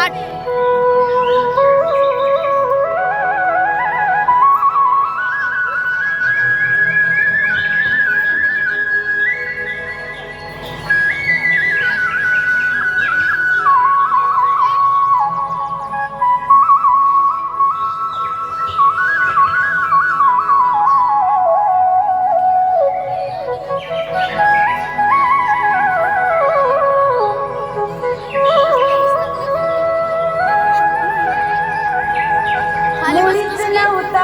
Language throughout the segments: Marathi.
হাট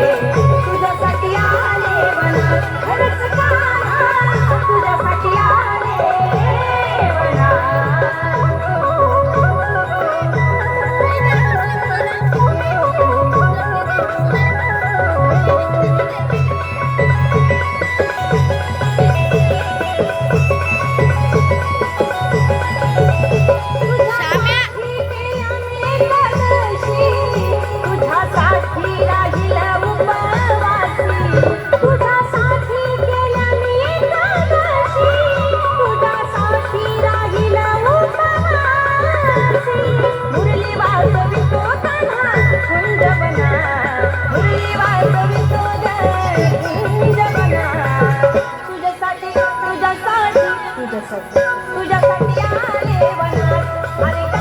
Yeah. तुझ्यासाठी आले वनात आणि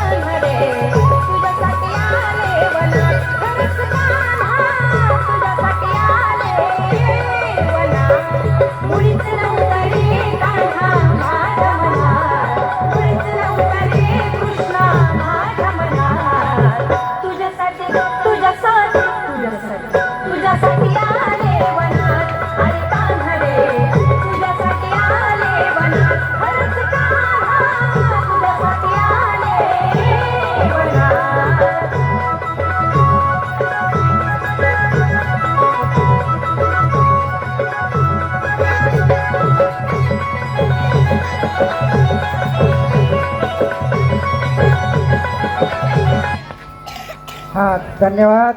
हां धन्यवाद.